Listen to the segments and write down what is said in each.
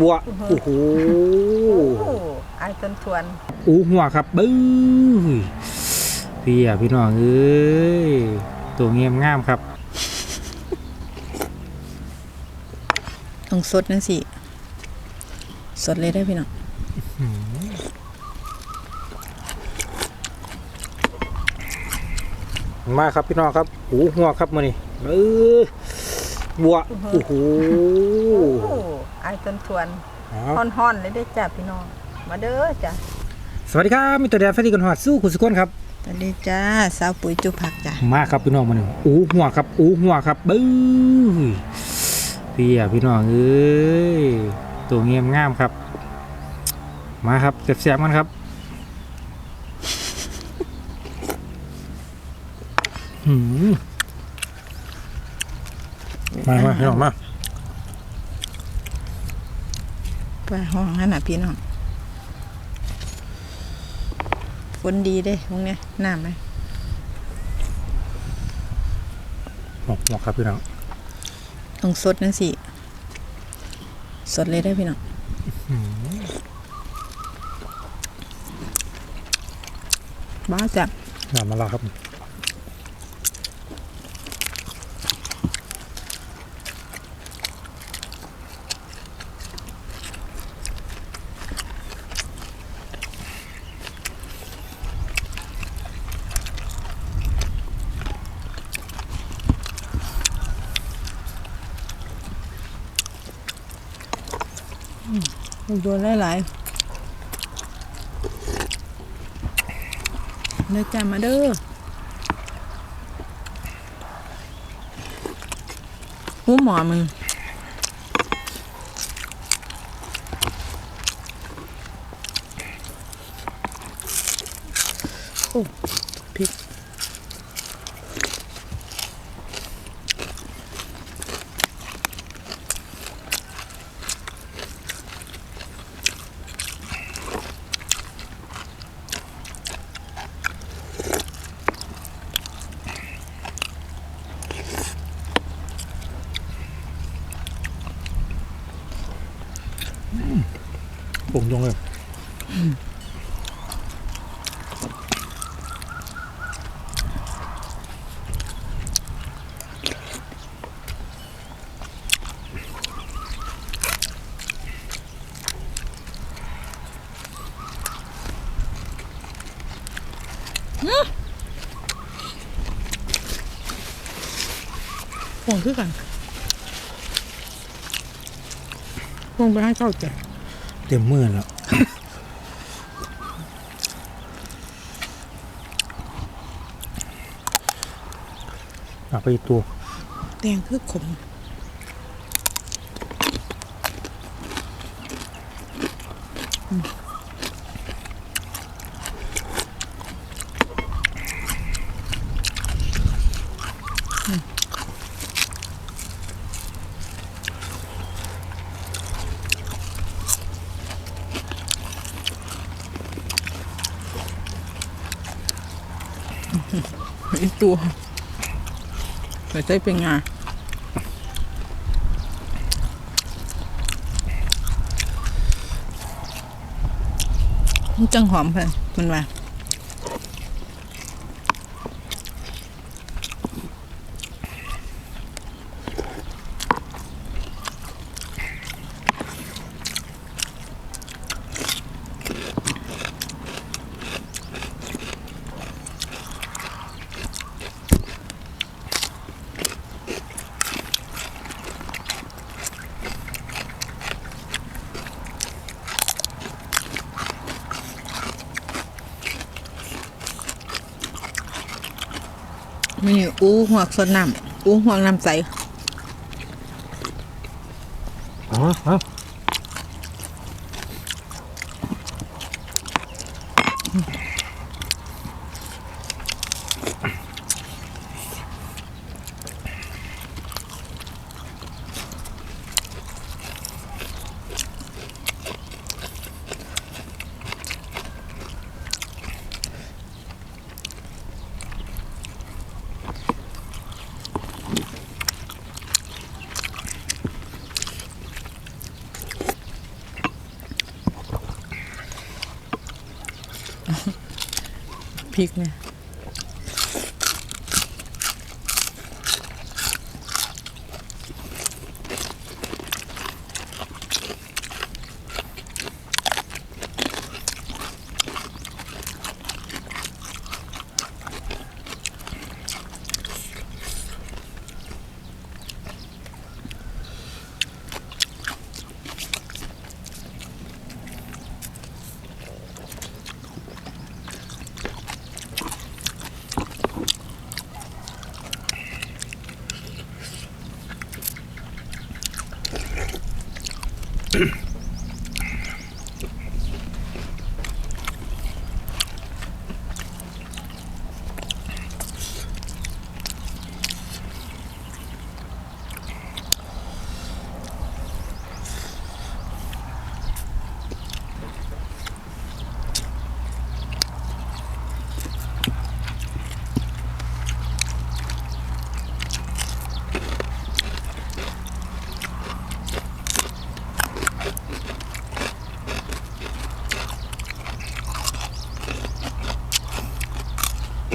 บัวโอ้โหโอ้ไอายจนทวนอูหัวครับบื้อพี่อะพี่น้องเอ้ยตัวเงียบงามครับต้องสดนั่นสิสดเลยได้พี่น้องมาครับพี่น้องครับอูหัวครับมานี่เออ บัวโอ้โหโอ้ไอายจนทวนเอาฮ้อนๆเลยได้อจ้ะพี่น้อง มาเด้อจ้ะสวัสดีครับมิตรแดนแฟนที่กันหอดสู้คุณสุกคนครับสวัสดีจ้าสาวปุ๋ยจุผักจ้ะมาครับพี่น้องมาหนึ่งอูหัวครับอูหัวครับบื้อพี่อะพี่น้องเอ้ยตัวเงียบงามครับ มาครับแซ่บๆกันครับหืม มามาพี่น้องมาปลาห้องนั่นน่ะพี่น้องฝนดีเด้พวกเนี้ยน้ำไหมหมกหมกครับพี่น้องต้องสดนั่นสิ สดเลยได้อพี่น้องบ้าจ้ะน้ำมาลาครับ ดูหลายๆเด้อจ้ามาเด้อหูหมอมึงโอ้พริก มยงเลยพวงคือกันพวงไปให้เข้าใจ เต็มมือแล้วเอาไปอีกตัวแตงคือขมอี อีกตัวใส่ใจเป็นไงานจังหอมเพิ่นมันว่า อู้หัวกสดน้ำอู้หัวกน้ำใส อ๋อ พริกเนี่ย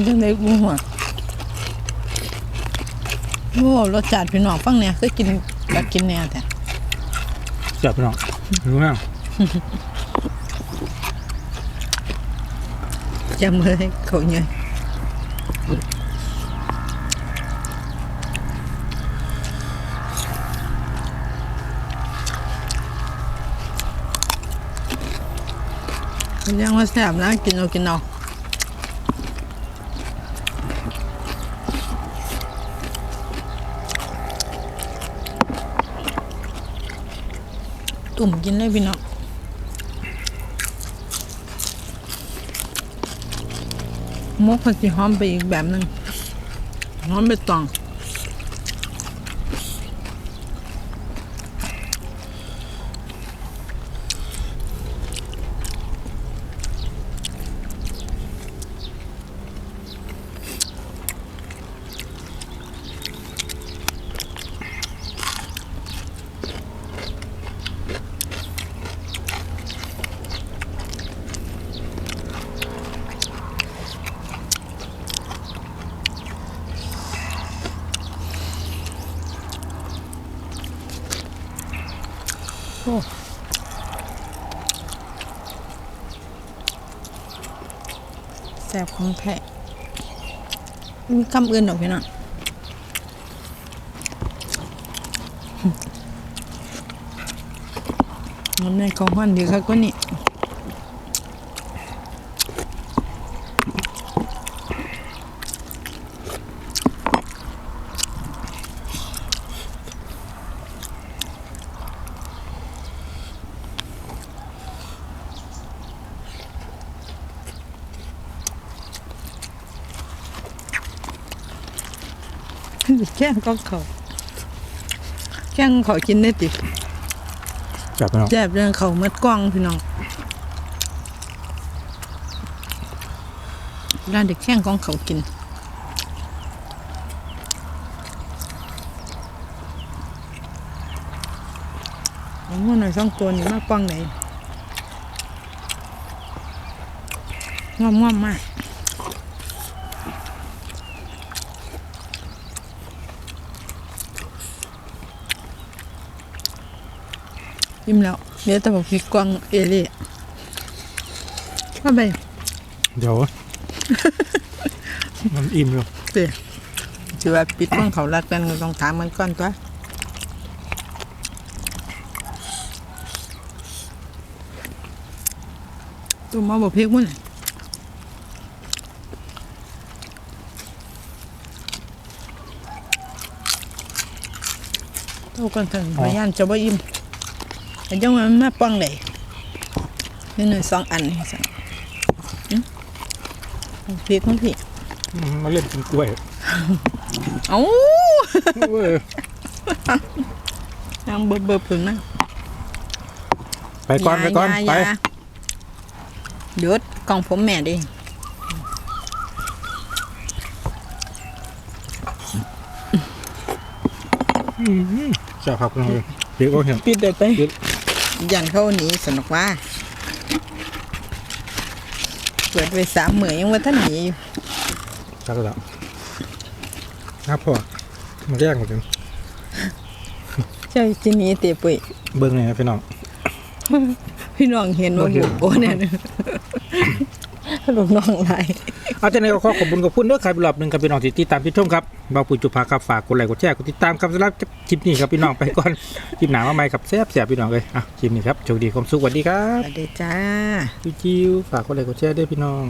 กินจังไดกูหัวโอ้รสชาติพี่น้องฟังเนี่ยเคยกินอยากกินแน่แต่จับพี่น้องรู้ไหมจำเลยเขาเนี่ยมันยังว่าแซ่บนะกินเอากินเอา ตุ่มกินเลยพี่น้องมกมันสิหอมไปอีกแบบหนึ่งหอมไปตอง ของแท้มีคำอื่นหรอพี่น้องน้ำในของหันดีค่ะก็นี่ แค่ก็เขาแค่เขากินได้ติจับพี่น้องแซ่บเรื่องเขามัดกล้องพี่น้องร้านเด็กแข้งของเขากินเอาหัวหน่อยสองตัวนี้มากกว้างไหนงอมงอมๆมาก ยิ้มแล้วเดี๋ยวแต่บอกพริกกวางเอเล่เข้าไปเดี๋ยว มันอิ่มอยู่เดี๋ยวถือว่าปิดกวางเขารัดกันก็ต้องถามมันก่อนตัวตัวมาบอกพริกมั้งตัวกันถึงพยานจะว่าอิ่ม ไอ้เจ้ามันมาป้องเลยนี่หนึ่งสองอันนี่สั่งอืมเอาพริกของพี่อืมมาเล่นกินกล้วยเอ้าเว้ยยังเบิบเบิบถึงนะไปก่อนไปก่อนอย่าไปอย่าหยุดกล่องผมแม่ดิจับครับพี่น้องเลยเดี๋ยวก็เห็นปิดเด็ดไปปิด ยันเข้าหนีสนุกว่าเปิดไว้สามมื้อยังว่าท่านหนีอยู่จักแล้วครับพ่อมันแย่งหมดเลยเจ้าจิหนีเตะปุ้ยเบิ้งเลยนะพี่น้อง พี่น้องเห็นว่าบ่เห็บุนกโอ้เนี่ย ลูกน้องหลายเอาจากนั้นก็ขอขอบคุณกับคุณเด้อครับอีกรอบหนึ่งครับพี่น้องที่ติดตามที่ชมครับบางปุยจุภาครับฝากกดไลค์กดแชร์กดติดตามครับสำหรับคลิปนี้ครับพี่น้องไปก่อนคลิปหนามาใหม่ครับแซ่บแซ่บพี่น้องเลยอะคลิปนี้ครับโชคดีความสุขสวัสดีครัสบวัสดีจ้า พี่จิวฝากกดไลค์กดแชร์ด้วยพี่น้อง